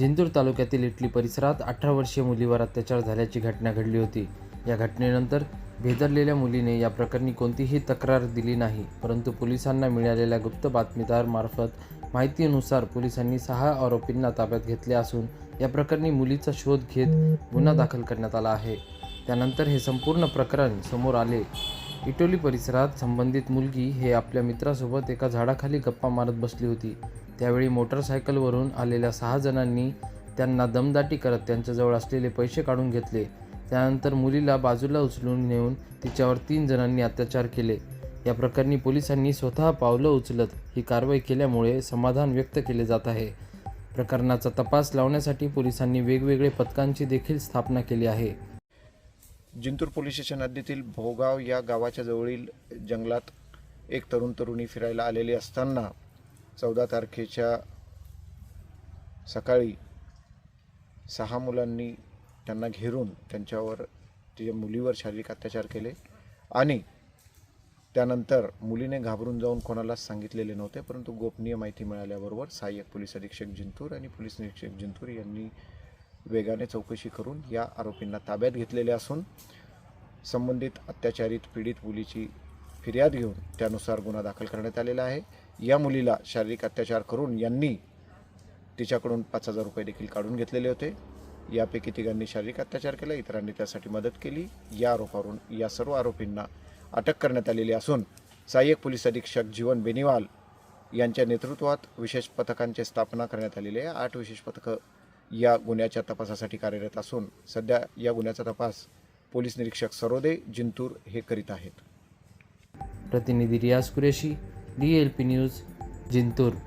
जिंतूर तालुक्यातील इटली परिसरात अठरा वर्षीय मुलीवर अत्याचार झाल्याची घटना घडली होती. या घटनेनंतर भेदरलेल्या मुलीने या प्रकरणी कोणतीही तक्रार दिली नाही. परंतु पोलिसांना मिळालेल्या गुप्त बातमीदारमार्फत माहितीनुसार पोलिसांनी सहा आरोपींना ताब्यात घेतले असून या प्रकरणी मुलीचा शोध घेत गुन्हा दाखल करण्यात आला आहे. त्यानंतर हे संपूर्ण प्रकरण समोर आले. इटोली परिसरात संबंधित मुलगी हे आपल्या मित्रासोबत एका झाडाखाली गप्पा मारत बसली होती. त्यावेळी मोटरसायकलवरून आलेल्या सहा जणांनी त्यांना दमदाटी करत त्यांच्याजवळ असलेले पैसे काढून घेतले. त्यानंतर मुलीला बाजूला उचलून नेऊन तिच्यावर तीन जणांनी अत्याचार केले. या प्रकरणी पोलिसांनी स्वतः पावलं उचलत ही कारवाई केल्यामुळे समाधान व्यक्त केले जात आहे. प्रकरणाचा तपास लावण्यासाठी पोलिसांनी वेगवेगळे पथकांची देखील स्थापना केली आहे. जिंतूर पोलीस स्टेशन हद्दीतील भोगाव या गावाच्या जवळील जंगलात एक तरुण तरुणी फिरायला आलेली असताना चौदा तारखेच्या सकाळी सहा मुलांनी त्यांना घेरून त्यांच्यावर तिच्या मुलीवर शारीरिक अत्याचार केले आणि त्यानंतर मुलीने घाबरून जाऊन कोणालाच सांगितलेले नव्हते परंतु गोपनीय माहिती मिळाल्याबरोबर सहाय्यक पोलीस अधीक्षक जिंतूर आणि पोलीस निरीक्षक जिंतूर यांनी वेगाने चौकशी करून या आरोपींना ताब्यात घेतलेले असून संबंधित अत्याचारित पीडित मुलीची फिर्याद घेऊन त्यानुसार गुन्हा दाखल करण्यात आलेला आहे. या मुलीला शारीरिक अत्याचार करून यांनी तिच्याकडून पाच हजार रुपये देखील काढून घेतलेले होते. यापैकी तिघांनी शारीरिक अत्याचार केला इतरांनी त्यासाठी मदत केली. या आरोपावरून या सर्व आरोपींना अटक करण्यात आलेली असून सहाय्यक पोलीस अधीक्षक जीवन बेनिवाल यांच्या नेतृत्वात विशेष पथकांची स्थापना करण्यात आलेली आहे. आठ विशेष पथकं या गुन्ह्याच्या तपासासाठी कार्यरत असून सध्या या गुन्ह्याचा तपास पोलीस निरीक्षक सरोदे जिंतूर हे करीत आहेत. प्रतिनिधी Riyaz Qureshi D L P news Jintur